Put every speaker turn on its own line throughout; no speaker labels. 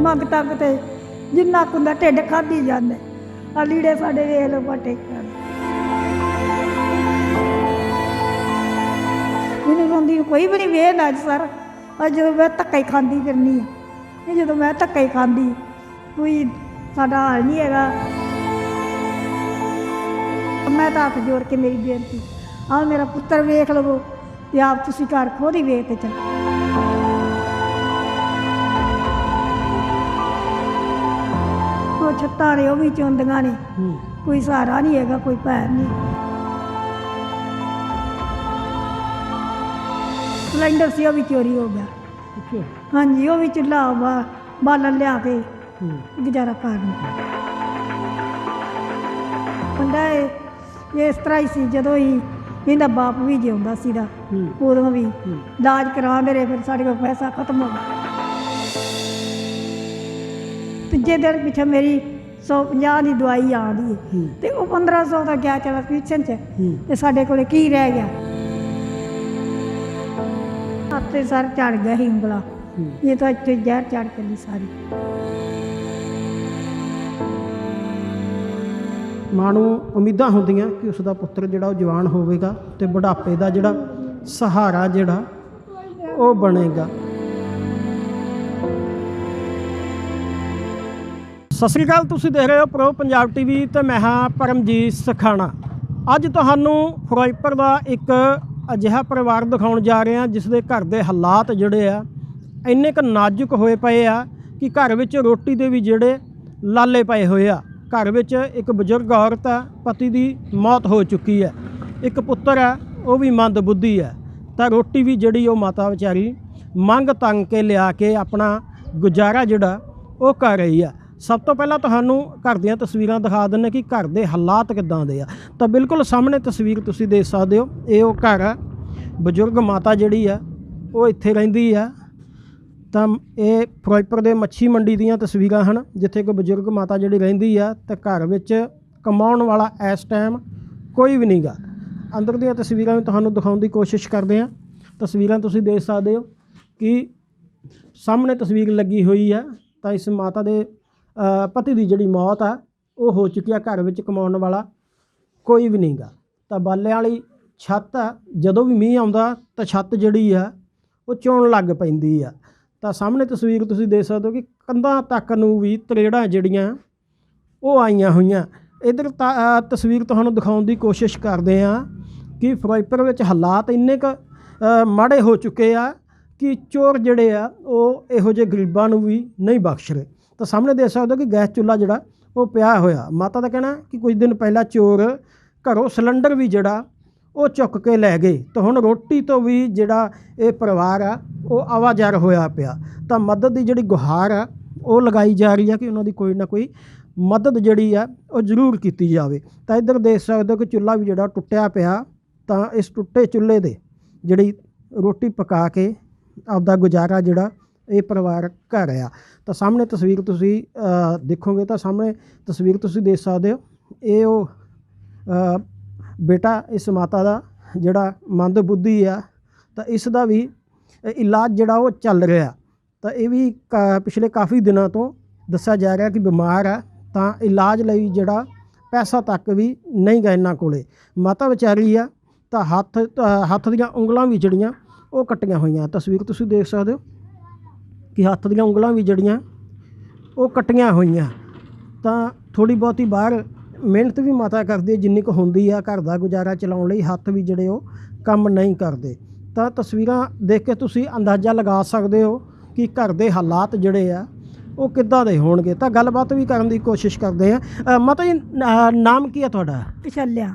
ਮੰਗ ਤੱਕ ਤੇ ਜਿੰਨਾ ਕੁੰਦਾ ਢਿੱਡ ਖਾਧੀ ਜਾਂਦੇ। ਆ ਲੀੜੇ ਸਾਡੇ ਵੇਖ ਲੋ ਪਟੇ ਮੈਨੂੰ ਰੋਂਦੀ ਨੂੰ ਕੋਈ ਵੀ ਨਹੀਂ ਵੇਖ ਅੱਜ ਸਰ। ਅੱਜ ਜਦੋਂ ਮੈਂ ਧੱਕਾ ਹੀ ਖਾਂਦੀ ਫਿਰਨੀ ਆ। ਇਹ ਜਦੋਂ ਮੈਂ ਧੱਕਾ ਹੀ ਖਾਂਦੀ, ਕੋਈ ਸਾਡਾ ਹਾਲ ਨਹੀਂ ਹੈਗਾ। ਮੈਂ ਤਾਂ ਹੱਥ ਜੋੜ ਕੇ ਮੇਰੀ ਬੇਨਤੀ ਆ ਮੇਰਾ ਪੁੱਤਰ ਵੇਖ ਲਵੋ ਤੇ ਆਪ ਤੁਸੀਂ ਘਰ ਖੁਦ ਹੀ ਵੇਖ ਕੇ ਚੱਲੋ। ਛੱਤਾਂ ਨੇ ਉਹ ਵੀ ਚੁੰਦੀਆਂ ਨੇ।
ਹੂੰ।
ਕੋਈ ਸਹਾਰਾ ਨਹੀਂ ਹੈਗਾ ਕੋਈ ਭੈਣ ਨਹੀਂ। ਸਿਲੰਡਰ ਸੀ ਉਹ ਵੀ ਚੋਰੀ ਹੋ ਗਿਆ।
ਅੱਛਾ।
ਹਾਂਜੀ ਉਹ ਵੀ ਚੁੱਲ੍ਹਾ ਬਾ ਬਾਲਣ ਲਿਆ ਕੇ
ਹੂੰ।
ਗੁਜ਼ਾਰਾ ਕਰਨ ਮੁੰਡਾ ਇਹ ਇਸ ਤਰ੍ਹਾਂ ਹੀ ਸੀ ਜਦੋਂ ਹੀ ਇਹਦਾ ਬਾਪ ਵੀ ਜਿਉਂਦਾ ਸੀ ਦਾ
ਹੂੰ।
ਉਦੋਂ ਵੀ
ਹੂੰ।
ਇਲਾਜ ਕਰਾਉਂਦੇ ਰਹੇ ਫਿਰ ਸਾਡੇ ਕੋਲ ਪੈਸਾ ਖਤਮ ਹੋ ਗਿਆ। ਤੀਜੇ ਦਿਨ ਪਿੱਛੇ ਮੇਰੀ 150 ਦੀ ਦਵਾਈ ਆਉਂਦੀ ਹੈ। ਤੇ ਉਹ 1500 ਦਾ ਗਿਆ ਚਲਾ ਕਿਚਨ ਚ? ਤੇ ਸਾਡੇ ਕੋਲੇ ਕੀ ਰਹਿ ਗਿਆ? ਹੱਥੇ ਸਰ ਚੜ ਗਿਆ ਸੀ ਉਂਗਲਾ। ਇਹ ਤਾਂ ਇੱਥੇ ਜ਼ਹਿਰ ਚੜ ਚੱਲੀ ਸਾਰੀ।
ਮਾਂ ਨੂੰ ਉਮੀਦਾਂ ਹੁੰਦੀਆਂ ਕਿ ਉਸ ਦਾ ਪੁੱਤਰ ਜਿਹੜਾ ਉਹ ਜਵਾਨ ਹੋਵੇਗਾ ਤੇ ਬੁਢਾਪੇ ਦਾ ਜਿਹੜਾ ਸਹਾਰਾ ਜਿਹੜਾ ਉਹ ਬਣੇਗਾ। ਸਤਿ ਸ੍ਰੀ ਅਕਾਲ, ਤੁਸੀਂ ਦੇਖ ਰਹੇ ਹੋ ਪ੍ਰੋ ਪੰਜਾਬ ਟੀਵੀ ਤੇ ਮੈਂ ਹਾਂ ਪਰਮਜੀਤ ਸਖਾਣਾ। ਅੱਜ ਤੁਹਾਨੂੰ ਫਿਰੋਜ਼ਪੁਰ ਦਾ ਇੱਕ ਅਜਿਹਾ ਪਰਿਵਾਰ ਦਿਖਾਉਣ ਜਾ ਰਹੇ ਹਾਂ ਜਿਸ ਦੇ ਘਰ ਦੇ ਹਾਲਾਤ ਜਿਹੜੇ ਆ, ਇੰਨੇ ਕੁ ਨਾਜ਼ੁਕ ਹੋਏ ਪਏ ਆ ਕਿ ਘਰ ਵਿੱਚ ਰੋਟੀ ਦੇ ਵੀ ਜਿਹੜੇ ਲਾਲੇ ਪਏ ਹੋਏ ਆ। ਘਰ ਵਿੱਚ ਇੱਕ ਬਜ਼ੁਰਗ ਔਰਤ ਆ, ਪਤੀ ਦੀ ਮੌਤ ਹੋ ਚੁੱਕੀ ਹੈ। ਇੱਕ ਪੁੱਤਰ ਹੈ ਉਹ ਵੀ ਮੰਦ ਬੁੱਧੀ ਹੈ। ਤਾਂ ਰੋਟੀ ਵੀ ਜਿਹੜੀ ਉਹ ਮਾਤਾ ਵਿਚਾਰੀ ਮੰਗ ਤੰਗ ਕੇ ਲਿਆ ਕੇ ਆਪਣਾ ਗੁਜ਼ਾਰਾ ਜਿਹੜਾ ਉਹ ਕਰ ਰਹੀ ਆ। ਸਭ ਤੋਂ ਪਹਿਲਾਂ ਤੁਹਾਨੂੰ ਘਰ ਦੀਆਂ ਤਸਵੀਰਾਂ ਦਿਖਾ ਦਿੰਨੇ ਕਿ ਘਰ ਦੇ ਹਾਲਾਤ ਕਿੱਦਾਂ ਦੇ ਆ। ਤਾਂ ਬਿਲਕੁਲ ਸਾਹਮਣੇ ਤਸਵੀਰ ਤੁਸੀਂ ਦੇਖ ਸਕਦੇ ਹੋ, ਇਹ ਉਹ ਘਰ ਆ। ਬਜ਼ੁਰਗ ਮਾਤਾ ਜਿਹੜੀ ਆ, ਉਹ ਇੱਥੇ ਰਹਿੰਦੀ ਆ। ਤਾਂ ਇਹ ਫਿਰੋਜ਼ਪੁਰ ਦੇ ਮੱਛੀ ਮੰਡੀ ਦੀਆਂ ਤਸਵੀਰਾਂ ਹਨ, ਜਿੱਥੇ ਕੋਈ ਬਜ਼ੁਰਗ ਮਾਤਾ ਜਿਹੜੀ ਰਹਿੰਦੀ ਆ, ਤੇ ਘਰ ਵਿੱਚ ਕਮਾਉਣ ਵਾਲਾ ਇਸ ਟਾਈਮ ਕੋਈ ਵੀ ਨਹੀਂਗਾ ਅੰਦਰ ਦੀਆਂ ਤਸਵੀਰਾਂ ਵੀ ਤੁਹਾਨੂੰ ਦਿਖਾਉਣ ਦੀ ਕੋਸ਼ਿਸ਼ ਕਰਦੇ ਆ ਤਸਵੀਰਾਂ ਤੁਸੀਂ ਦੇਖ ਸਕਦੇ ਹੋ ਕਿ ਸਾਹਮਣੇ ਤਸਵੀਰ ਲੱਗੀ ਹੋਈ ਆ, ਤਾਂ ਇਸ ਮਾਤਾ ਦੇ ਪਤੀ ਦੀ ਜਿਹੜੀ ਮੌਤ ਆ, ਉਹ ਹੋ ਚੁੱਕੀ ਆ ਘਰ ਵਿੱਚ ਕਮਾਉਣ ਵਾਲਾ। ਕੋਈ ਵੀ ਨਹੀਂਗਾ। ਤਾਂ ਬਾਲਿਆਂ ਵਾਲੀ ਛੱਤ ਆ, ਜਦੋਂ ਵੀ ਮੀਂਹ ਆਉਂਦਾ, ਤਾਂ ਛੱਤ ਜਿਹੜੀ ਆ, ਉਹ ਚੋਣ ਲੱਗ ਪੈਂਦੀ ਆ। ਤਾਂ ਸਾਹਮਣੇ ਤਸਵੀਰ ਤੁਸੀਂ ਦੇਖ ਸਕਦੇ ਹੋ ਕਿ ਕੰਧਾਂ ਤੱਕ ਨੂੰ ਵੀ ਤਰੇੜਾਂ ਜਿਹੜੀਆਂ, ਉਹ ਆਈਆਂ ਹੋਈਆਂ। ਇਧਰ ਤਸਵੀਰ ਤੁਹਾਨੂੰ ਦਿਖਾਉਣ ਦੀ ਕੋਸ਼ਿਸ਼ ਕਰਦੇ ਆ ਕਿ ਫਿਰੋਜ਼ਪੁਰ ਵਿੱਚ ਹਾਲਾਤ ਇੰਨੇ ਕ ਮਾੜੇ ਹੋ ਚੁੱਕੇ ਆ ਕਿ ਚੋਰ ਜਿਹੜੇ ਆ, ਉਹ ਇਹੋ ਜਿਹੇ ਗਰੀਬਾਂ ਨੂੰ ਵੀ ਨਹੀਂ ਬਖਸ਼ ਰਹੇ। ਤਾਂ ਸਾਹਮਣੇ ਦੇਖ ਸਕਦੇ ਹੋ ਕਿ ਗੈਸ ਚੁੱਲ੍ਹਾ ਜਿਹੜਾ, ਉਹ ਪਿਆ ਹੋਇਆ। ਮਾਤਾ ਦਾ ਕਹਿਣਾ ਕਿ ਕੁਝ ਦਿਨ ਪਹਿਲਾਂ ਚੋਰ ਘਰੋਂ ਸਿਲੰਡਰ ਵੀ ਜਿਹੜਾ, ਉਹ ਚੁੱਕ ਕੇ ਲੈ ਗਏ। ਤਾਂ ਹੁਣ ਰੋਟੀ ਤੋਂ ਵੀ ਜਿਹੜਾ ਇਹ ਪਰਿਵਾਰ ਆ, ਉਹ ਆਵਾਜ਼ਾਰ ਹੋਇਆ ਪਿਆ। ਤਾਂ ਮਦਦ ਦੀ ਜਿਹੜੀ ਗੁਹਾਰ ਆ, ਉਹ ਲਗਾਈ ਜਾ ਰਹੀ ਆ ਕਿ ਉਹਨਾਂ ਦੀ ਕੋਈ ਨਾ ਕੋਈ ਮਦਦ ਜਿਹੜੀ ਆ, ਉਹ ਜ਼ਰੂਰ ਕੀਤੀ ਜਾਵੇ। ਤਾਂ ਇੱਧਰ ਦੇਖ ਸਕਦੇ ਹੋ ਕਿ ਚੁੱਲ੍ਹਾ ਵੀ ਜਿਹੜਾ ਟੁੱਟਿਆ ਪਿਆ, ਤਾਂ ਇਸ ਟੁੱਟੇ ਚੁੱਲ੍ਹੇ ਦੇ ਜਿਹੜੀ ਰੋਟੀ ਪਕਾ ਕੇ ਆਪਦਾ ਗੁਜ਼ਾਰਾ ਜਿਹੜਾ ਇਹ ਪਰਿਵਾਰ ਘਰ ਆ। ਤਾਂ ਸਾਹਮਣੇ ਤਸਵੀਰ ਤੁਸੀਂ ਦੇਖੋਗੇ ਤਾਂ ਸਾਹਮਣੇ ਤਸਵੀਰ ਤੁਸੀਂ ਦੇਖ ਸਕਦੇ ਹੋ। ਇਹ ਉਹ ਬੇਟਾ ਇਸ ਮਾਤਾ ਦਾ ਜਿਹੜਾ ਮੰਦ ਬੁੱਧੀ ਆ, ਤਾਂ ਇਸ ਦਾ ਵੀ ਇਲਾਜ ਜਿਹੜਾ ਉਹ ਚੱਲ ਰਿਹਾ। ਤਾਂ ਇਹ ਵੀ ਕਾ- ਪਿਛਲੇ ਕਾਫੀ ਦਿਨਾਂ ਤੋਂ ਦੱਸਿਆ ਜਾ ਰਿਹਾ ਕਿ ਬਿਮਾਰ ਆ, ਤਾਂ ਇਲਾਜ ਲਈ ਜਿਹੜਾ ਪੈਸਾ ਤੱਕ ਵੀ ਨਹੀਂ ਗਾ ਇਹਨਾਂ ਕੋਲੇ। ਮਾਤਾ ਵਿਚਾਰੀ ਆ, ਤਾਂ ਹੱਥ ਹੱਥ ਦੀਆਂ ਉਂਗਲਾਂ ਵੀ ਜਿਹੜੀਆਂ, ਉਹ ਕੱਟੀਆਂ ਹੋਈਆਂ। ਤਸਵੀਰ ਤੁਸੀਂ ਦੇਖ ਸਕਦੇ ਹੋ। ਕਿ ਹੱਥ ਦੀਆਂ ਉਂਗਲਾਂ ਵੀ ਜਿਹੜੀਆਂ ਉਹ ਕੱਟੀਆਂ ਹੋਈਆਂ। ਤਾਂ ਥੋੜੀ ਬਹੁਤੀ ਬਾਹਰ ਮਿਹਨਤ ਵੀ ਮਾਤਾ ਕਰਦੀ ਹੈ ਜਿੰਨੀ ਕੁ ਹੁੰਦੀ ਆ ਘਰ ਦਾ ਗੁਜ਼ਾਰਾ ਚਲਾਉਣ ਲਈ ਹੱਥ ਵੀ ਜਿਹੜੇ ਉਹ ਕੰਮ ਨਹੀਂ ਕਰਦੇ। ਤਾਂ ਤਸਵੀਰਾਂ ਦੇਖ ਕੇ ਤੁਸੀਂ ਅੰਦਾਜ਼ਾ ਲਗਾ ਸਕਦੇ ਹੋ ਕਿ ਘਰ ਦੇ ਹਾਲਾਤ ਜਿਹੜੇ ਆ ਉਹ ਕਿੱਦਾਂ ਦੇ ਹੋਣਗੇ। ਤਾਂ ਗੱਲਬਾਤ ਵੀ ਕਰਨ ਦੀ ਕੋਸ਼ਿਸ਼ ਕਰਦੇ ਆ ਮਾਤਾ ਜੀ ਨਾਮ ਕੀ ਹੈ ਤੁਹਾਡਾ?
ਪਿਛਲਿਆ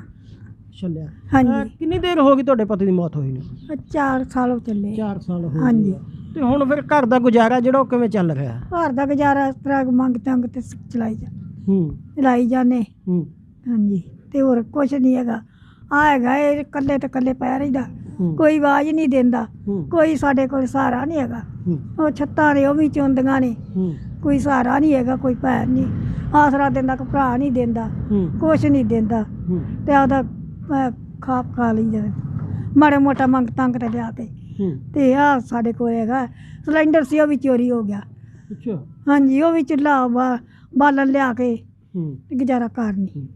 ਛੱਲਿਆ
ਹਾਂਜੀ।
ਕਿੰਨੀ ਦੇਰ ਹੋ ਗਈ ਤੁਹਾਡੇ ਪਤੀ ਦੀ ਮੌਤ ਹੋਈ ਨੂੰ?
ਆਹ ਚਾਰ ਸਾਲ ਹੋ ਚੱਲੇ।
4 ਸਾਲ ਹੋ ਗਏ।
ਹਾਂਜੀ
ਤੇ ਹੁਣ ਫਿਰ ਘਰ ਦਾ ਗੁਜ਼ਾਰਾ ਜਿਹੜਾ ਉਹ ਕਿਵੇਂ ਚੱਲ ਰਿਹਾ?
ਘਰ ਦਾ ਗੁਜ਼ਾਰਾ ਇਸ ਤਰ੍ਹਾਂ ਮੰਗ ਤੰਗ ਤੇ ਚਲਾਈ ਜਾ
ਹੂੰ।
ਚਲਾਈ ਜਾਂਦੇ।
ਹੂੰ।
ਹਾਂਜੀ। ਤੇ ਹੋਰ ਕੁਛ ਨਹੀਂ ਹੈਗਾ। ਆ ਹੈਗਾ ਇਹ ਇਕੱਲੇ ਤੇ ਇਕੱਲੇ ਪੈ ਰਹਿੰਦਾ।
ਹੂੰ।
ਕੋਈ ਆਵਾਜ਼ ਨਹੀਂ ਦਿੰਦਾ।
ਹੂੰ।
ਕੋਈ ਸਾਡੇ ਕੋਲ ਸਹਾਰਾ ਨਹੀਂ ਹੈਗਾ।
ਹੂੰ।
ਉਹ ਛੱਤਾਂ ਨੇ ਉਹ ਵੀ ਚੁੰਦੀਆਂ ਨੇ।
ਹੂੰ।
ਕੋਈ ਸਹਾਰਾ ਨਹੀਂ ਹੈਗਾ ਕੋਈ ਭੈਣ ਨਹੀਂ। ਆਸਰਾ ਦਿੰਦਾ ਕੋਈ ਭਰਾ ਨਹੀਂ ਦਿੰਦਾ।
ਹੂੰ।
ਕੁਛ ਨਹੀਂ ਦਿੰਦਾ।
ਹੂੰ।
ਤੇ ਆਦਾ ਖਾਪ ਖਾ ਲਈ ਜਾਂਦੇ ਮਾੜਾ ਮੋਟਾ ਮੰਗ ਤੰਗ ਤੇ ਲਿਆ ਕੇ। ਤੇ ਆ ਸਾਡੇ ਕੋਲ ਹੈਗਾ ਸਿਲੰਡਰ ਸੀ ਉਹ ਵੀ ਚੋਰੀ ਹੋ ਗਿਆ।
ਅੱਛਾ।
ਹਾਂਜੀ ਉਹ ਵੀ ਚੁੱਲ੍ਹਾ ਬਾ- ਬਾਲਣ ਲਿਆ ਕੇ
ਹੂੰ।
ਤੇ ਗੁਜ਼ਾਰਾ ਕਰਨੀ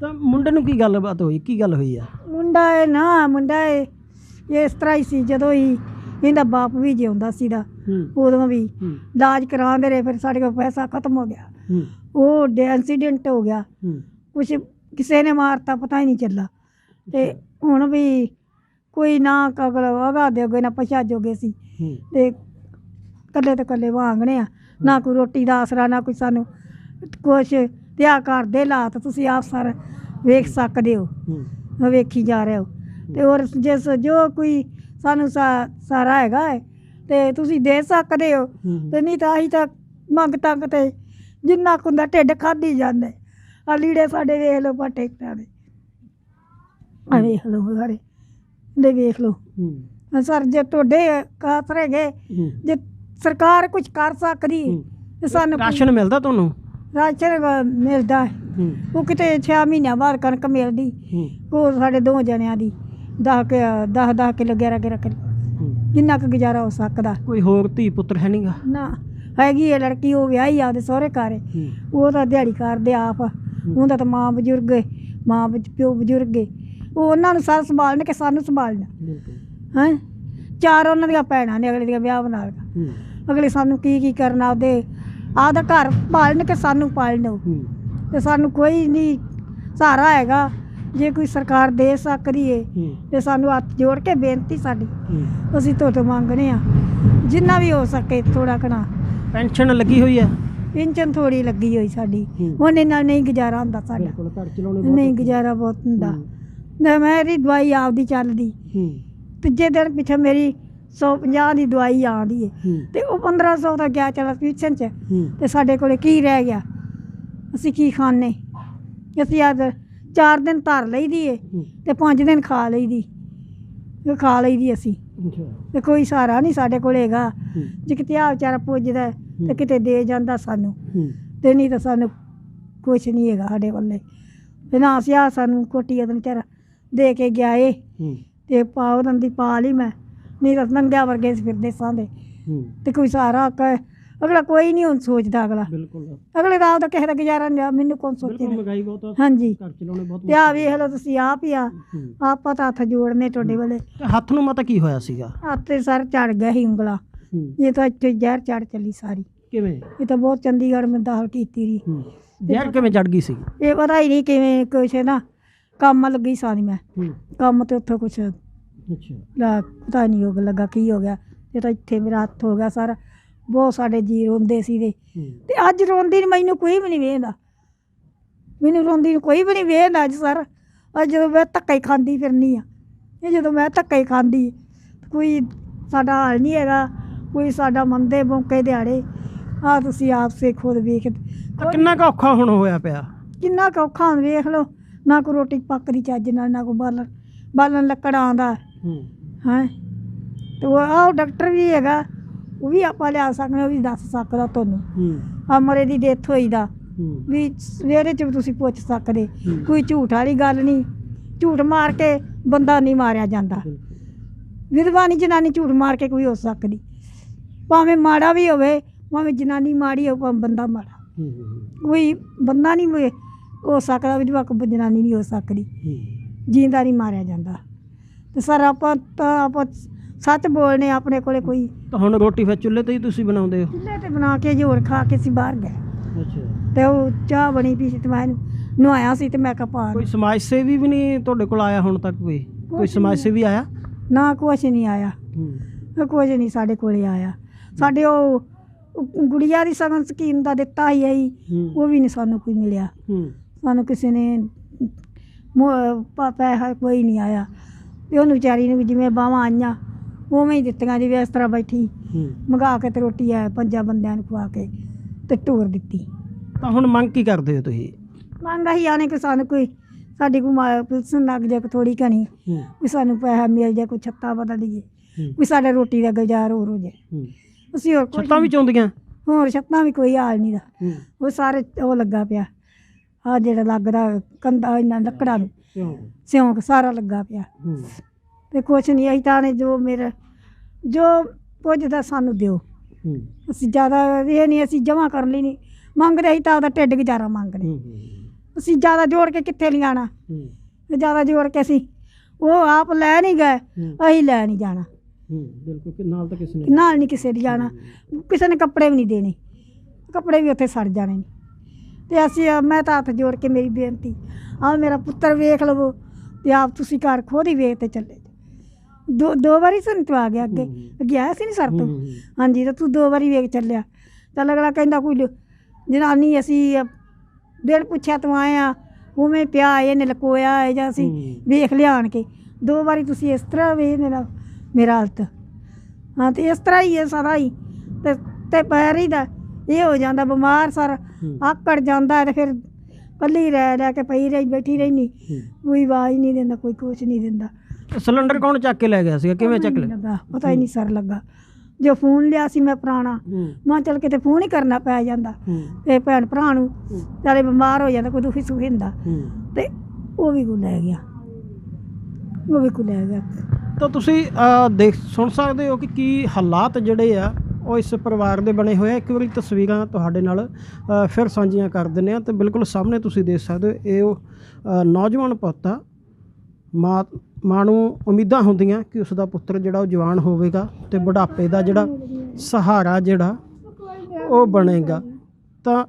ਤਾਂ ਮੁੰਡੇ ਨੂੰ ਕੀ ਗੱਲਬਾਤ ਹੋਈ? ਕੀ ਗੱਲ ਹੋਈ ਆ?
ਮੁੰਡਾ ਇਹ ਨਾ ਮੁੰਡਾ ਇਹ ਇਸ ਤਰ੍ਹਾਂ ਹੀ ਸੀ ਜਦੋਂ ਹੀ ਇਹਦਾ ਬਾਪ ਵੀ ਜਿਉਂਦਾ ਸੀ ਦਾ
ਹੂੰ।
ਉਦੋਂ ਵੀ
ਹੂੰ।
ਇਲਾਜ ਕਰਾਉਂਦੇ ਰਹੇ ਫਿਰ ਸਾਡੇ ਕੋਲ ਪੈਸਾ ਖਤਮ ਹੋ ਗਿਆ।
ਹੂੰ।
ਉਹ ਐਕਸੀਡੈਂਟ ਹੋ ਗਿਆ।
ਹੂੰ।
ਕੁਛ ਕਿਸੇ ਨੇ ਮਾਰਤਾ ਪਤਾ ਹੀ ਨਹੀਂ ਚੱਲਾ। ਤੇ ਹੁਣ ਵੀ ਕੋਈ ਨਾ ਕਗਲ ਵਗਾ ਦੇਗੇ ਨਾ ਪਛਾ ਜੋਗੇ ਸੀ।
ਹੂੰ।
ਤੇ ਕੱਲੇ ਤੇ ਕੱਲੇ ਵਾਂਗਣੇ ਆ। ਨਾ ਕੋਈ ਰੋਟੀ ਦਾ ਆਸਰਾ ਨਾ ਕੋਈ ਸਾਨੂੰ ਕੁਛ। ਤੇ ਆ ਘਰ ਦੇ ਹਾਲਾਤ ਤੁਸੀਂ ਆਪ ਸਰ ਵੇਖ ਸਕਦੇ ਹੋ।
ਹੂੰ।
ਵੇਖੀ ਜਾ ਰਹੇ ਹੋ। ਤੇ ਹੋਰ ਜਿਸ ਜੋ ਕੋਈ ਸਾਨੂੰ ਸਾ- ਸਾਰਾ ਹੈਗਾ ਹੈ ਤੇ ਤੁਸੀਂ ਦੇ ਸਕਦੇ ਹੋ।
ਹੂੰ।
ਤੇ ਨਹੀਂ ਤਾਂ ਅਸੀਂ ਤਾਂ ਮੰਗ ਤੰਗ ਤੇ ਜਿੰਨਾ ਕੁ ਹੁੰਦਾ ਢਿੱਡ ਖਾਧੀ ਜਾਂਦੇ ਆ ਲੀੜੇ ਸਾਡੇ ਵੇਖ ਲਓ ਪਟੇ ਦੇ। ਆ ਵੇਖ ਲਓ ਸਾਡੇ ਦੇ ਵੇਖ ਲਓ।
ਹੂੰ।
ਸਰ ਜੇ ਤੁਹਾਡੇ ਕਾਤ ਰਹਿ ਗਏ
ਹੂੰ।
ਜੇ ਸਰਕਾਰ ਕੁਝ ਕਰ ਸਕਦੀ। ਤੇ ਸਾਨੂੰ
ਰਾਸ਼ਨ ਮਿਲਦਾ ਤੁਹਾਨੂੰ?
ਰਾਸ਼ਨ ਮਿਲਦਾ। ਹੈ। ਉਹ ਕਿਤੇ 6 ਮਹੀਨਿਆਂ ਬਾਅਦ ਕਣਕ ਮਿਲਦੀ। ਉਹ ਸਾਡੇ ਦੋ ਜਣਿਆਂ ਦੀ 10 ਕਿ 10 10 ਕਿਲੋ 11 11 ਕਿਲੋ। ਜਿੰਨਾ ਕੁ ਗੁਜ਼ਾਰਾ ਹੋ ਸਕਦਾ।
ਕੋਈ ਹੋਰ ਧੀ ਪੁੱਤਰ ਹੈ ਨਹੀਂਗਾ?
ਨਾ ਹੈਗੀ ਇਹ ਲੜਕੀ ਉਹ ਵਿਆਹੀ ਆਪਦੇ ਸਹੁਰੇ ਘਰ ਉਹ ਤਾਂ ਦਿਹਾੜੀ ਕਰਦੇ ਆਪ। ਉਹਦਾ ਤਾਂ ਮਾਂ ਬਜ਼ੁਰਗ ਮਾਂ ਬਜ- ਪਿਓ ਬਜ਼ੁਰਗ ਹੈ ਉਹ ਉਹਨਾਂ ਨੂੰ ਸਾਰਾ ਸੰਭਾਲਣ ਕਿ ਸਾਨੂੰ ਸੰਭਾਲਣਾ।
ਬਿਲਕੁਲ
ਹੈ? ਚਾਰ ਉਹਨਾਂ ਦੀਆਂ ਭੈਣਾਂ ਨੇ ਅਗਲੇ ਦੀਆਂ ਵਿਆਹ ਬਣਾ ਲਿਆ
ਹੂੰ।
ਅਗਲੇ ਸਾਨੂੰ ਕੀ ਕੀ ਕਰਨਾ ਉਹਦੇ? ਆਪਦਾ ਘਰ ਪਾਲਣ ਕਿ ਸਾਨੂੰ ਪਾਲਣ। ਉਹ
ਹੂੰ।
ਤੇ ਸਾਨੂੰ ਕੋਈ ਨਹੀਂ ਸਹਾਰਾ ਹੈਗਾ। ਜੇ ਕੋਈ ਸਰਕਾਰ ਦੇ ਸਕਦੀ ਏ
ਹੂੰ।
ਤੇ ਸਾਨੂੰ ਹੱਥ ਜੋੜ ਕੇ ਬੇਨਤੀ ਸਾਡੀ।
ਹੂੰ।
ਅਸੀਂ ਤੋਂ ਤੋਂ ਮੰਗਨੇ ਆ। ਜਿੰਨਾ ਵੀ ਹੋ ਸਕੇ ਥੋੜਾ ਕਣਾ
ਪੈਨਸ਼ਨ ਲੱਗੀ ਹੋਈ ਹੈ
ਪੈਨਸ਼ਨ ਥੋੜੀ ਲੱਗੀ ਹੋਈ ਸਾਡੀ।
ਹੂੰ।
ਉਹਨੇ ਨਾਲ ਨਹੀਂ ਗੁਜ਼ਾਰਾ ਹੁੰਦਾ ਸਾਡਾ।
ਬਿਲਕੁਲ ਘਰ ਚਲਾਉਣੇ
ਨਹੀਂ ਗੁਜ਼ਾਰਾ ਬਹੁਤ ਹੁੰਦਾ।
ਹੂੰ।
ਨਾ ਮੇਰੀ ਦਵਾਈ ਆਪਦੀ ਚੱਲਦੀ।
ਹੂੰ।
ਤੀਜੇ ਦਿਨ ਪਿੱਛੇ ਮੇਰੀ 150 ਦੀ ਦਵਾਈ ਆਉਂਦੀ ਏ।
ਹੂੰ।
ਤੇ ਉਹ 1500 ਦਾ ਗਿਆ ਚਲਾ ਪੈਨਸ਼ਨ ਚ। ਤੇ ਸਾਡੇ ਕੋਲੇ ਕੀ ਰਹਿ ਗਿਆ? ਅਸੀਂ ਕੀ ਖਾਣੇ ਅਸੀਂ ਅੱਜ ਚਾਰ ਦਿਨ ਧਰ ਲਈਦੀ ਏ
ਹੂੰ।
ਤੇ ਪੰਜ ਦਿਨ ਖਾ ਲਈਦੀ। ਇਹ ਖਾ ਲਈਦੀ ਅਸੀਂ।
ਅੱਛਾ।
ਤੇ ਕੋਈ ਸਹਾਰਾ ਨਹੀਂ ਸਾਡੇ ਕੋਲ ਹੈਗਾ। ਜੇ ਕਿਤੇ ਆ ਵਿਚਾਰਾ ਪੁੱਜਦਾ ਤੇ ਕਿਤੇ ਦੇ ਜਾਂਦਾ ਸਾਨੂੰ। ਤੇ ਨਹੀਂ ਤਾਂ ਸਾਨੂੰ ਕੁਛ ਨਹੀਂ ਹੈਗਾ ਸਾਡੇ ਵੱਲੇ। ਤੇ ਨਾ ਅਸੀਂ ਆ ਸਾਨੂੰ ਕੋਟੀ ਉਹਦੇ ਵਿਚਾਰਾ ਦੇ ਕੇ ਗਿਆ ਏ।
ਹੂੰ।
ਤੇ ਪਾ ਉਹਨਾਂ ਦੀ ਪਾ ਲਈ ਮੈਂ। ਨਹੀਂ ਤਾਂ ਨੰਗਿਆ ਵਰਗੇ ਸੀ ਫਿਰਦੇ ਸਾਂਦੇ
ਹੂੰ।
ਤੇ ਕੋਈ ਸਹਾਰਾ ਕ ਅਗਲਾ ਕੋਈ ਨਹੀਂ ਹੁਣ ਸੋਚਦਾ ਅਗਲਾ।
ਬਿਲਕੁਲ।
ਅਗਲੇ ਦਾ ਆਪਦਾ ਕਿਸੇ ਦਾ ਗੁਜ਼ਾਰਾ ਨਹੀਂ ਮੈਨੂੰ ਕੌਣ
ਬਿਲਕੁਲ
ਸੋਚੇਗਾ
ਮਹਿੰਗਾਈ ਬਹੁਤ ਆ।
ਹਾਂਜੀ।
ਘਰ ਚਲਾਉਣੇ ਬਹੁਤ
ਤੇ ਆ ਵੇਖ ਲਓ ਤੁਸੀਂ ਆਪ ਹੀ ਆ। ਆਪਾਂ ਤਾਂ ਹੱਥ ਜੋੜਨੇ ਤੁਹਾਡੇ ਵੱਲੇ।
ਤੇ ਹੱਥ ਨੂੰ ਮਤਾ ਕੀ ਹੋਇਆ ਸੀਗਾ?
ਹੱਥ ਤੇ ਸਰ ਚੜ ਗਿਆ ਸੀ ਉਂਗਲਾ। ਇਹ ਤਾਂ ਇੱਥੇ ਜ਼ਹਿਰ ਚੜ ਚੱਲੀ ਸਾਰੀ।
ਕਿਵੇਂ?
ਇਹ ਤਾਂ ਬਹੁਤ ਚੰਡੀਗੜ੍ਹ ਮੈਂ ਦਾਖਲ ਕੀਤੀ ਰਹੀ
ਜ਼ਹਿਰ ਕਿਵੇਂ ਚੜ ਗਈ ਸੀ?
ਇਹ ਪਤਾ ਹੀ ਨਹੀਂ ਕਿਵੇਂ ਕੁਛ ਨਾ। ਕੰਮ ਲੱਗੀ ਸਾਰੀ ਮੈਂ।
ਹੂੰ।
ਕੰਮ ਤੇ ਉੱਥੇ ਕੁਛ
ਅੱਛਾ।
ਲਾ ਪਤਾ ਨਹੀਂ ਹੋ ਲੱਗਾ ਕੀ ਹੋ ਗਿਆ। ਇਹ ਤਾਂ ਇੱਥੇ ਮੇਰਾ ਹੱਥ ਹੋ ਗਿਆ ਸਾਰਾ। ਬਹੁਤ ਸਾਡੇ ਜੀ ਰੋਂਦੇ ਸੀ ਦੇ
ਹੂੰ।
ਤੇ ਅੱਜ ਰੋਂਦੀ ਨੀ ਮੈਨੂੰ ਕੋਈ ਵੀ ਨਹੀਂ ਵੇਖਦਾ। ਮੈਨੂੰ ਰੋਂਦੀ ਨੂੰ ਕੋਈ ਵੀ ਨਹੀਂ ਵੇਖਦਾ ਅੱਜ ਸਰ। ਅੱਜ ਜਦੋਂ ਮੈਂ ਧੱਕਾ ਹੀ ਖਾਂਦੀ ਫਿਰਨੀ ਆ। ਇਹ ਜਦੋਂ ਮੈਂ ਧੱਕਾ ਹੀ ਖਾਂਦੀ ਕੋਈ ਸਾਡਾ ਹਾਲ ਨਹੀਂ ਹੈਗਾ। ਕੋਈ ਸਾਡਾ ਮੰਦੇ ਮੌਕੇ ਦਿਹਾੜੇ। ਆ ਤੁਸੀਂ ਆਪ ਸੇ ਖੁਦ ਵੇਖ
ਤਾਂ ਕਿੰਨਾ ਕੁ ਔਖਾ ਹੁਣ ਹੋਇਆ ਪਿਆ?
ਕਿੰਨਾ ਕੁ ਔਖਾ ਹੁਣ ਵੇਖ ਲਓ। ਨਾ ਕੋਈ ਰੋਟੀ ਪੱਕਦੀ ਚੱਜ ਨਾਲ ਨਾ ਕੋਈ ਬਾਲਣ ਬਾਲਣ ਲੱਕੜਾਂ ਆਉਂਦਾ।
ਹੂੰ।
ਹੈ? ਤੇ ਉਹ ਆਹ ਡਾਕਟਰ ਵੀ ਹੈਗਾ ਉਹ ਵੀ ਆਪਾਂ ਲਿਆ ਸਕਦੇ ਉਹ ਵੀ ਦੱਸ ਸਕਦਾ ਤੁਹਾਨੂੰ।
ਹੂੰ।
ਆ ਮਰੇ ਦੀ ਡੈਥ ਹੋਈ ਦਾ। ਵੀ ਸਵੇਰੇ ਚ ਤੁਸੀਂ ਪੁੱਛ ਸਕਦੇ। ਕੋਈ ਝੂਠ ਵਾਲੀ ਗੱਲ ਨਹੀਂ। ਝੂਠ ਮਾਰ ਕੇ ਬੰਦਾ ਨਹੀਂ ਮਾਰਿਆ ਜਾਂਦਾ। ਨਹੀਂ ਜਨਾਨੀ ਝੂਠ ਮਾਰ ਕੇ ਕੋਈ ਹੋ ਸਕਦੀ। ਭਾਵੇਂ ਮਾੜਾ ਵੀ ਹੋਵੇ ਭਾਵੇਂ ਜਨਾਨੀ ਮਾੜੀ ਹੋਵੇ ਭਾਵੇਂ ਬੰਦਾ ਮਾੜਾ। ਕੋਈ ਬੰਦਾ ਨਹੀਂ ਹੋਏ- ਹੋ ਸਕਦਾ ਵਿਧਵਾ ਕੋਈ ਜਨਾਨੀ ਨਹੀਂ ਹੋ ਸਕਦੀ। ਜੀਂਦਾ ਨਹੀਂ ਮਾਰਿਆ ਜਾਂਦਾ। ਤੇ ਸਰ ਆਪਾਂ ਤਾਂ ਆਪਾਂ ਸੱਚ ਬੋਲਨੇ ਆਪਣੇ ਕੋਲੇ ਕੋਈ
ਤਾਂ ਹੁਣ ਰੋਟੀ ਫਿਰ ਚੁੱਲ੍ਹੇ ਤੇ ਹੀ ਤੁਸੀਂ ਬਣਾਉਂਦੇ ਹੋ?
ਚੁੱਲ੍ਹੇ ਤੇ ਬਣਾ ਕੇ ਜੀ ਹੋਰ ਖਾ ਕੇ ਸੀ ਬਾਹਰ ਗਏ।
ਅੱਛਾ।
ਤੇ ਉਹ ਚਾਹ ਬਣੀ ਸੀ ਤੇ ਮੈਂ ਨੁਹਾਇਆ ਸੀ ਤੇ ਮੈਂ ਕਿਹਾ ਪਾ
ਕੋਈ ਸਮਾਜ ਸੇਵੀ ਵੀ ਨਹੀਂ ਤੁਹਾਡੇ ਕੋਲ ਆਇਆ ਹੁਣ ਤੱਕ ਕੋਈ? ਕੋਈ ਸਮਾਜ ਸੇਵੀ ਆਇਆ?
ਨਾ ਕੁਛ ਨਹੀਂ ਆਇਆ।
ਹੂੰ।
ਕੁਝ ਨਹੀਂ ਸਾਡੇ ਕੋਲੇ ਆਇਆ। ਸਾਡੇ ਉਹ ਗੁੜੀਆ ਦੀ ਸਗਨ ਸਕੀਮ ਦਾ ਦਿੱਤਾ ਹੀ। ਆਈ ਉਹ ਵੀ ਨਹੀਂ ਸਾਨੂੰ ਕੋਈ ਮਿਲਿਆ। ਸਾਨੂੰ ਕਿਸੇ ਨੇ ਪੈਸਾ ਕੋਈ ਨਹੀਂ ਆਇਆ। ਤੇ ਉਹਨੂੰ ਵਿਚਾਰੀ ਨੂੰ ਵੀ ਜਿਵੇਂ ਬਾਹਾਂ ਆਈਆਂ ਉਵੇਂ ਹੀ ਦਿੱਤੀਆਂ ਜਿਵੇਂ ਇਸ ਤਰ੍ਹਾਂ ਬੈਠੀ। ਮੰਗਾ ਕੇ ਤੇ ਰੋਟੀ ਆ ਪੰਜਾਂ ਬੰਦਿਆਂ ਨੂੰ ਖਵਾ ਕੇ ਤੇ ਟੂਰ ਦਿੱਤੀ।
ਤਾਂ ਹੁਣ ਮੰਗ ਕੀ ਕਰਦੇ ਹੋ ਤੁਸੀਂ?
ਮੰਗ ਹੀ ਆਣੇ ਕਿ ਸਾਨੂੰ ਕੋਈ ਸਾਡੀ ਕੋਈ ਮਾ- ਪਿਲਸਨ ਲੱਗ ਜਾਏ ਥੋੜੀ ਘਣੀ
ਹੂੰ।
ਵੀ ਸਾਨੂੰ ਪੈਸਾ ਮਿਲ ਜਾਏ ਕੋਈ ਛੱਤਾ ਬਦਲ ਲਈਏ ਵੀ ਸਾਡੇ ਰੋਟੀ ਦਾ ਗੁਜ਼ਾਰ ਹੋਰ ਹੋ ਜਾਏ ਅਸੀਂ ਹੋਰ
ਛੱਤਾਂ ਵੀ ਚਾਉਂਦੀਆਂ
ਹੋਰ ਛੱਤਾਂ ਵੀ ਕੋਈ ਹਾਲ ਨਹੀਂ ਦਾ ਉਹ ਸਾਰੇ ਉਹ ਲੱਗਾ ਪਿਆ। ਆ ਜਿਹੜਾ ਲੱਗਦਾ ਕੰਦਾ ਇਹਨਾਂ ਲੱਕੜਾਂ ਨੂੰ। ਸਿਉਂਕ ਸਾਰਾ ਲੱਗਾ ਪਿਆ। ਤੇ ਕੁਛ ਨਹੀਂ ਅਸੀਂ ਤਾਂ ਨੇ ਜੋ ਮੇਰਾ ਜੋ ਪੁੱਜਦਾ ਸਾਨੂੰ ਦਿਓ। ਅਸੀਂ ਜ਼ਿਆਦਾ ਇਹ ਨਹੀਂ ਅਸੀਂ ਜਮਾ ਕਰਨ ਲਈ ਨਹੀਂ ਮੰਗਦੇ ਅਸੀਂ ਤਾਂ ਉਹਦਾ ਢਿੱਡ ਗੁਜ਼ਾਰਾ ਮੰਗਦੇ ਅਸੀਂ ਜ਼ਿਆਦਾ ਜੋੜ ਕੇ ਕਿੱਥੇ ਲਿਆਣਾ ਜ਼ਿਆਦਾ ਜੋੜ ਕੇ ਅਸੀਂ ਉਹ ਆਪ ਲੈ ਨਹੀਂ ਗਏ ਅਸੀਂ ਲੈ ਨਹੀਂ ਜਾਣਾ।
ਹੂੰ ਬਿਲਕੁਲ ਕਿ ਨਾਲ ਤਾਂ ਕਿਸੇ ਨੇ
ਨਾਲ ਨਹੀਂ ਕਿਸੇ ਦੀ ਜਾਣਾ। ਕਿਸੇ ਨੇ ਕੱਪੜੇ ਵੀ ਨਹੀਂ ਦੇਣੇ। ਕੱਪੜੇ ਵੀ ਉੱਥੇ ਸੜ ਜਾਣੇ ਨੇ। ਤੇ ਅਸੀਂ ਮੈਂ ਤਾਂ ਹੱਥ ਜੋੜ ਕੇ ਮੇਰੀ ਬੇਨਤੀ ਆ ਮੇਰਾ ਪੁੱਤਰ ਵੇਖ ਲਵੋ ਤੇ ਆਪ ਤੁਸੀਂ ਘਰ ਖੁਦ ਹੀ ਵੇਖ ਤੇ ਚੱਲੇ ਜਾਓ। ਦੋ ਦੋ ਵਾਰੀ ਸਾਨੂੰ ਤੂੰ ਆ ਗਿਆ ਅੱਗੇ। ਅੱਗੇ ਆਇਆ ਸੀ ਨਹੀਂ ਸਰ ਤੋਂ ਹਾਂਜੀ ਤਾਂ ਤੂੰ ਦੋ ਵਾਰੀ ਵੇਖ ਚੱਲਿਆ ਚੱਲ ਅਗਲਾ ਕਹਿੰਦਾ ਕੋਈ ਲ- ਜਨਾਨੀ ਅਸੀਂ ਅ, ਦਿਨ ਪੁੱਛਿਆ ਤੂੰ ਆਇਆ ਉਵੇਂ ਪਿਆ ਇਹਨੇ ਲਕੋਇਆ ਹੈ ਜਾਂ ਅਸੀਂ। ਵੇਖ ਲਿਆਣ ਕੇ ਦੋ ਵਾਰੀ ਤੁਸੀਂ ਇਸ ਤਰ੍ਹਾਂ ਵੇ ਮੇਰਾ ਮੇਰਾ ਹਾਲਤ ਹਾਂ ਤੇ ਇਸ ਤਰ੍ਹਾਂ ਹੀ ਹੈ ਸਾਰਾ ਹੀ ਤੇ ਤੇ ਪੈਰ ਹੀ ਦਾ ਇਹ ਹੋ ਜਾਂਦਾ ਬਿਮਾਰ ਸਰ। ਆਕੜ ਜਾਂਦਾ ਤੇ ਫਿਰ ਕੱਲੀ ਰਹਿ ਲੈ ਕੇ ਪਈ ਰਹੀ ਬੈਠੀ ਰਹਿਨੀ। ਕੋਈ ਆਵਾਜ਼ ਨਹੀਂ ਦਿੰਦਾ ਕੋਈ ਕੁਛ ਨਹੀਂ ਦਿੰਦਾ।
ਸਿਲੰਡਰ ਕੌਣ ਚੱਕ ਕੇ ਲੈ ਗਿਆ ਸੀਗਾ? ਕਿਵੇਂ ਚੱਕ ਲਿਆ?
ਪਤਾ ਹੀ ਨਹੀਂ ਸਰ ਲੱਗਾ। ਜੋ ਫੋਨ ਲਿਆ ਸੀ ਮੈਂ ਪੁਰਾਣਾ ਮਾਂ ਚਲ ਕਿਤੇ ਫੋਨ ਹੀ ਕਰਨਾ ਪੈ ਜਾਂਦਾ। ਤੇ ਭੈਣ ਭਰਾ ਨੂੰ ਚਾਲੇ ਬਿਮਾਰ ਹੋ ਜਾਂਦਾ ਕੋਈ ਦੁਖੀ ਸੁਖੀ ਹੁੰਦਾ। ਤੇ ਉਹ ਵੀ ਕੋ ਲੈ ਗਿਆ। ਉਹ ਵੀ ਕੋ ਲੈ ਗਿਆ।
ਤਾਂ ਤੁਸੀਂ ਦੇਖ ਸੁਣ ਸਕਦੇ ਹੋ ਕਿ ਕੀ ਹਾਲਾਤ ਜਿਹੜੇ ਆ ਉਹ ਇਸ ਪਰਿਵਾਰ ਦੇ ਬਣੇ ਹੋਏ ਆ। ਇੱਕ ਵਾਰੀ ਤਸਵੀਰਾਂ ਤੁਹਾਡੇ ਨਾਲ ਫਿਰ ਸਾਂਝੀਆਂ ਕਰ ਦਿੰਦੇ ਆ ਤੇ ਬਿਲਕੁਲ ਸਾਹਮਣੇ ਤੁਸੀਂ ਦੇਖ ਸਕਦੇ ਹੋ, ਇਹ ਉਹ ਨੌਜਵਾਨ ਪੁੱਤ ਆ। ਮਾਂ ਮਾਂ ਨੂੰ ਉਮੀਦਾਂ ਹੁੰਦੀਆਂ ਕਿ ਉਸ ਦਾ ਪੁੱਤਰ ਜਿਹੜਾ ਉਹ ਜਵਾਨ ਹੋਵੇਗਾ ਤੇ ਬੁਢਾਪੇ ਦਾ ਜਿਹੜਾ ਸਹਾਰਾ ਜਿਹੜਾ ਉਹ ਬਣੇਗਾ। ਤਾਂ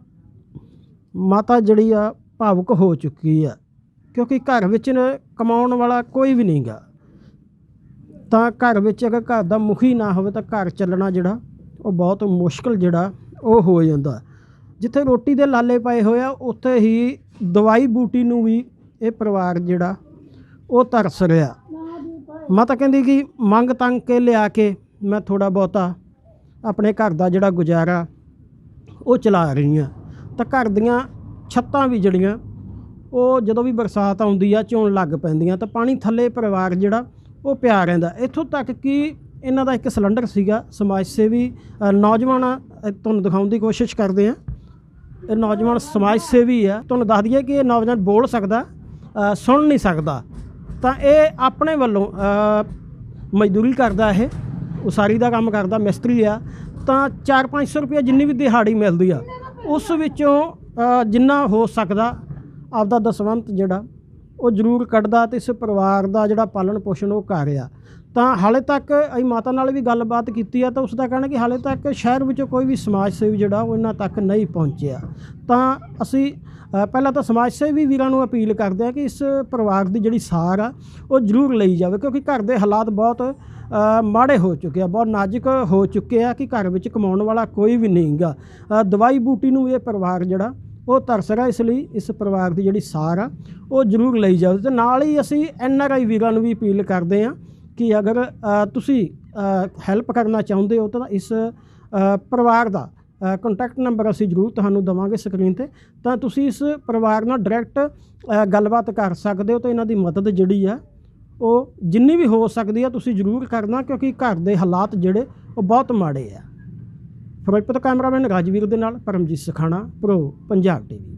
ਮਾਤਾ ਜਿਹੜੀ ਆ, ਭਾਵੁਕ ਹੋ ਚੁੱਕੀ ਆ, ਕਿਉਂਕਿ ਘਰ ਵਿੱਚ ਕਮਾਉਣ ਵਾਲਾ ਕੋਈ ਵੀ ਨਹੀਂਗਾ ਤਾਂ ਘਰ ਵਿੱਚ ਅਗਰ ਘਰ ਦਾ ਮੁਖੀ ਨਾ ਹੋਵੇ ਤਾਂ ਘਰ ਚੱਲਣਾ ਜਿਹੜਾ ਉਹ ਬਹੁਤ ਮੁਸ਼ਕਲ ਜਿਹੜਾ ਉਹ ਹੋ ਜਾਂਦਾ। ਜਿੱਥੇ ਰੋਟੀ ਦੇ ਲਾਲੇ ਪਏ ਹੋਏ ਆ, ਉੱਥੇ ਹੀ ਦਵਾਈ ਬੂਟੀ ਨੂੰ ਵੀ ਇਹ ਪਰਿਵਾਰ ਜਿਹੜਾ ਉਹ ਤਰਸ ਰਿਹਾ। ਮੈਂ ਤਾਂ ਕਹਿੰਦੀ ਕਿ ਮੰਗ ਤੰਗ ਕੇ ਲਿਆ ਕੇ ਮੈਂ ਥੋੜਾ ਬਹੁਤਾ ਆਪਣੇ ਘਰ ਦਾ ਜਿਹੜਾ ਗੁਜ਼ਾਰਾ ਉਹ ਚਲਾ ਰਹੀ ਆ ਤਾਂ ਘਰ ਦੀਆਂ ਛੱਤਾਂ ਵੀ ਜਿਹੜੀਆਂ, ਉਹ ਜਦੋਂ ਵੀ ਬਰਸਾਤ ਆਉਂਦੀ ਆ ਝੋਣ ਲੱਗ ਪੈਂਦੀਆਂ, ਤਾਂ ਪਾਣੀ ਥੱਲੇ ਪਰਿਵਾਰ ਜਿਹੜਾ ਉਹ ਪਿਆ ਰਹਿੰਦਾ। ਇੱਥੋਂ ਤੱਕ ਕਿ ਇਹਨਾਂ ਦਾ ਇੱਕ ਸਿਲੰਡਰ ਸੀਗਾ ਸਮਾਜ ਸੇਵੀ। ਨੌਜਵਾਨ ਆ, ਤੁਹਾਨੂੰ ਦਿਖਾਉਣ ਦੀ ਕੋਸ਼ਿਸ਼ ਕਰਦੇ ਆ ਇਹ ਨੌਜਵਾਨ ਸਮਾਜ ਸੇਵੀ ਆ। ਤੁਹਾਨੂੰ ਦੱਸ ਦਈਏ ਕਿ ਇਹ ਨੌਜਵਾਨ ਬੋਲ ਸਕਦਾ ਸੁਣ ਨਹੀਂ ਸਕਦਾ। ਤਾਂ ਇਹ ਆਪਣੇ ਵੱਲੋਂ ਮਜ਼ਦੂਰੀ ਕਰਦਾ ਇਹ ਉਸਾਰੀ ਦਾ ਕੰਮ ਕਰਦਾ ਮਿਸਤਰੀ ਆ। ਤਾਂ 4-500 ਰੁਪਏ ਜਿੰਨੀ ਵੀ ਦਿਹਾੜੀ ਮਿਲਦੀ ਆ ਉਸ ਵਿੱਚੋਂ ਜਿੰਨਾ ਹੋ ਸਕਦਾ ਆਪਦਾ ਦਸਵੰਤ ਜਿਹੜਾ ਉਹ ਜ਼ਰੂਰ ਕੱਢਦਾ ਤੇ ਇਸ ਪਰਿਵਾਰ ਦਾ ਜਿਹੜਾ ਪਾਲਣ ਪੋਸ਼ਣ ਉਹ ਕਰ ਰਿਹਾ। ਤਾਂ ਹਾਲੇ ਤੱਕ ਅਸੀਂ ਮਾਤਾ ਨਾਲ ਵੀ ਗੱਲਬਾਤ ਕੀਤੀ ਆ ਤਾਂ ਉਸ ਦਾ ਕਹਿਣਾ ਕਿ ਹਾਲੇ ਤੱਕ ਸ਼ਹਿਰ ਵਿੱਚੋਂ ਕੋਈ ਵੀ ਸਮਾਜ ਸੇਵੀ ਜਿਹੜਾ ਉਹ ਇਹਨਾਂ ਤੱਕ ਨਹੀਂ ਪਹੁੰਚਿਆ। ਤਾਂ ਅਸੀਂ ਪਹਿਲਾਂ ਤਾਂ ਸਮਾਜ ਸੇਵੀ ਵੀਰਾਂ ਨੂੰ ਅਪੀਲ ਕਰਦੇ ਆ ਕਿ ਇਸ ਪਰਿਵਾਰ ਦੀ ਜਿਹੜੀ ਸਾਰ ਆ, ਉਹ ਜ਼ਰੂਰ ਲਈ ਜਾਵੇ ਕਿਉਂਕਿ ਘਰ ਦੇ ਹਾਲਾਤ ਬਹੁਤ ਮਾੜੇ ਹੋ ਚੁੱਕੇ ਆ, ਬਹੁਤ ਨਾਜ਼ੁਕ ਹੋ ਚੁੱਕੇ ਆ ਕਿ ਘਰ ਵਿੱਚ ਕਮਾਉਣ ਵਾਲਾ ਕੋਈ ਵੀ ਨਹੀਂਗਾ ਦਵਾਈ ਬੂਟੀ ਨੂੰ ਇਹ ਪਰਿਵਾਰ ਜਿਹੜਾ, ਉਹ ਤਰਸ ਇਸ ਲਈ ਇਸ ਪਰਿਵਾਰ ਦੀ ਜਿਹੜੀ ਸਾਰ ਆ, ਉਹ ਜ਼ਰੂਰ ਲਈ ਜਾਵੇ। ਤੇ ਨਾਲ ਹੀ ਅਸੀਂ ਐਨ ਆਰ ਆਈ ਵੀਰਾਂ ਨੂੰ ਵੀ ਅਪੀਲ ਕਰਦੇ ਆ ਕਿ ਅਗਰ ਤੁਸੀਂ ਹੈਲਪ ਕਰਨਾ ਚਾਹੁੰਦੇ ਹੋ ਤਾਂ ਇਸ ਪਰਿਵਾਰ ਦਾ ਕੰਟੈਕਟ ਨੰਬਰ ਅਸੀਂ ਜ਼ਰੂਰ ਤੁਹਾਨੂੰ ਦਵਾਂਗੇ ਸਕਰੀਨ ਤੇ। ਤਾਂ ਤੁਸੀਂ ਇਸ ਪਰਿਵਾਰ ਨਾਲ ਡਾਇਰੈਕਟ ਗੱਲਬਾਤ ਕਰ ਸਕਦੇ ਹੋ ਤਾਂ ਇਹਨਾਂ ਦੀ ਮਦਦ ਜਿਹੜੀ ਆ, ਉਹ ਜਿੰਨੀ ਵੀ ਹੋ ਸਕਦੀ ਆ ਤੁਸੀਂ ਜ਼ਰੂਰ ਕਰਨਾ ਕਿਉਂਕਿ ਘਰ ਦੇ ਹਾਲਾਤ ਜਿਹੜੇ, ਉਹ ਬਹੁਤ ਮਾੜੇ ਆ। ਫਿਰੋਜ਼ਪੁਰ ਕੈਮਰਾਮੈਨ ਰਾਜਵੀਰ ਦੇ ਨਾਲ ਪਰਮਜੀਤ ਸਖਾਣਾ ਪ੍ਰੋ ਪੰਜਾਬ ਟੀਵੀ